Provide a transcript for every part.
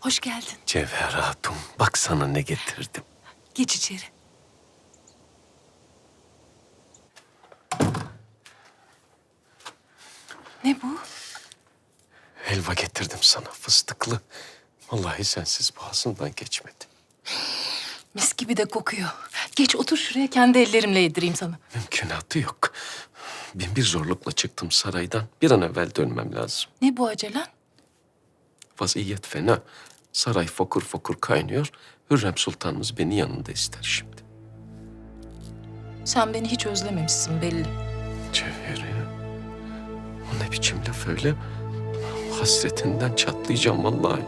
Hoş geldin. Cevher Hatun, bak sana ne getirdim. Geç içeri. Ne bu? Helva getirdim sana fıstıklı. Vallahi sensiz boğazımdan geçmedi. Mis gibi de kokuyor. Geç otur şuraya kendi ellerimle yedireyim sana. Mümkünatı yok. Bin bir zorlukla çıktım saraydan. Bir an evvel dönmem lazım. Ne bu acelen? Vaziyet fena. Saray fokur fokur kaynıyor. Hürrem Sultanımız beni yanında ister şimdi. Sen beni hiç özlememişsin belli. Cevheri. O ne biçim laf öyle? Hasretinden çatlayacağım vallahi.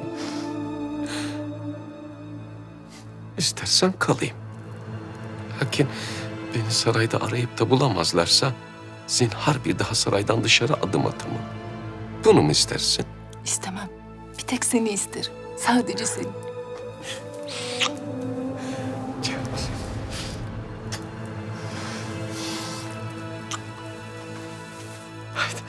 İstersen kalayım. Lakin beni sarayda arayıp da bulamazlarsa... ...zinhar bir daha saraydan dışarı adım atamam. Bunu mu istersin? İstemem. Bir tek seni isterim. Sadece seni. Haydi.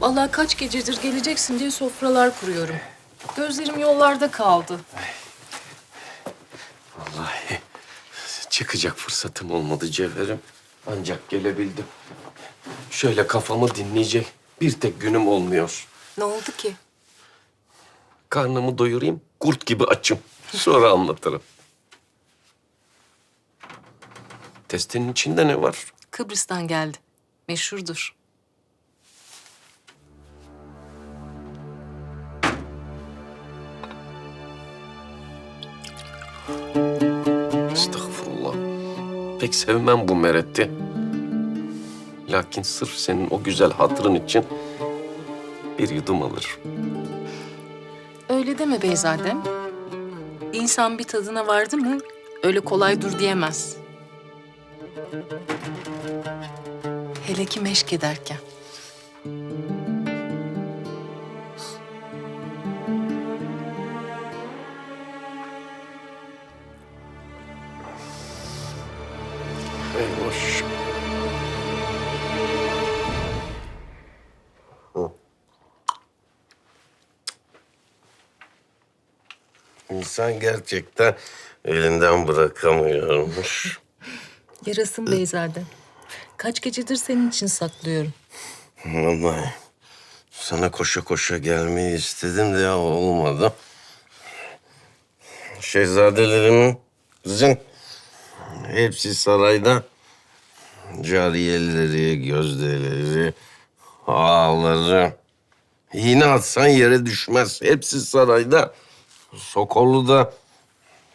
Vallahi kaç gecedir geleceksin diye sofralar kuruyorum. Gözlerim yollarda kaldı. Vallahi çıkacak fırsatım olmadı Cevherim. Ancak gelebildim. Şöyle kafamı dinleyecek bir tek günüm olmuyor. Ne oldu ki? Karnımı doyurayım, kurt gibi açım. Sonra anlatırım. Testinin içinde ne var? Kıbrıs'tan geldi. Meşhurdur. Pek sevmem bu meretti. Lakin sırf senin o güzel hatırın için bir yudum alır. Öyle deme Beyzadem. İnsan bir tadına vardı mı öyle kolay dur diyemez. Hele ki meşk ederken. İnsan gerçekten elinden bırakamıyormuş. Yarasın Beyzadem. Kaç gecedir senin için saklıyorum. Vallahi sana koşa koşa gelmeyi istedim de ya olmadı. Şehzadelerimin kızın hepsi sarayda. Cariyeleri, gözdeleri, ağaları. İğne atsan yere düşmez. Hepsi sarayda. Sokollu da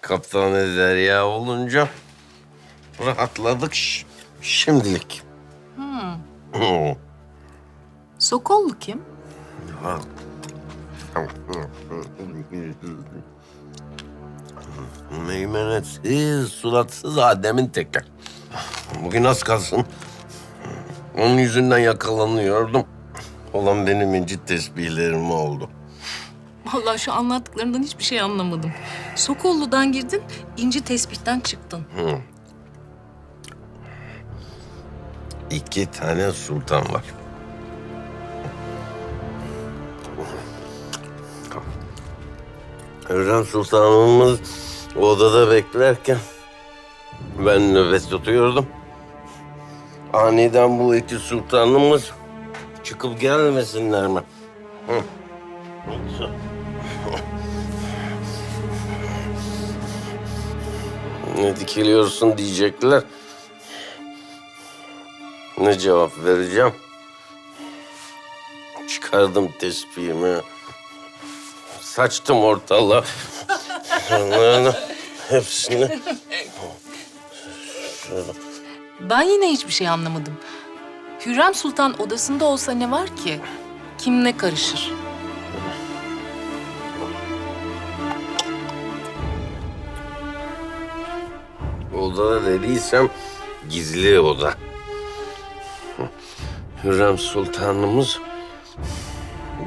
kaptan Derya olunca rahatladık ş- şimdilik. Hı. Sokollu kim? Meymenetsiz, suratsız Adem'in teki. Bugün az kalsın. Onun yüzünden yakalanıyordum. Olan benim incit tesbihlerim oldu. Vallahi şu anlattıklarından hiçbir şey anlamadım. Sokollu'dan girdin, inci tespihten çıktın. İki tane sultan var. Hürrem Sultanımız odada beklerken ben nöbet tutuyordum. Aniden bu iki sultanımız çıkıp gelmesinler mi? Hı. Ne dikiliyorsun diyecekler. Ne cevap vereceğim? Çıkardım tespihimi. Saçtım ortalığa. Hepsini. Ben yine hiçbir şey anlamadım. Hürrem Sultan odasında olsa ne var ki? Kim ne karışır? Odada dediysem gizli oda. Hürrem Sultanımız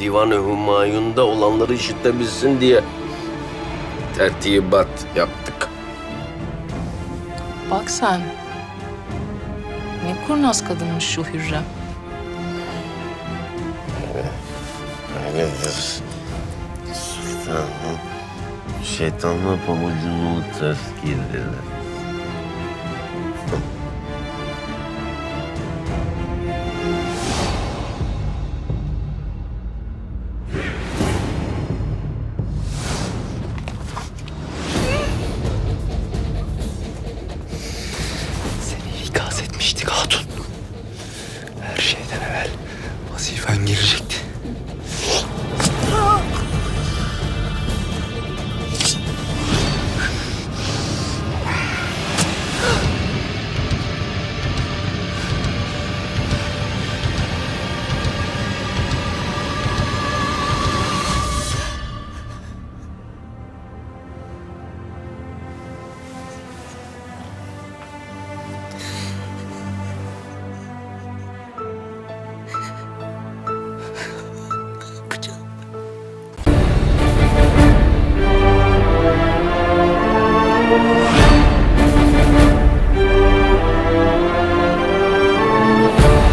Divan-ı Humayun'da olanları işitebilsin diye tertibat yaptık. Bak sen. Ne kurnaz kadınmış şu Hürrem. Öyledir. Sultanım şeytanla pabucunu ters giydiler. Hatun.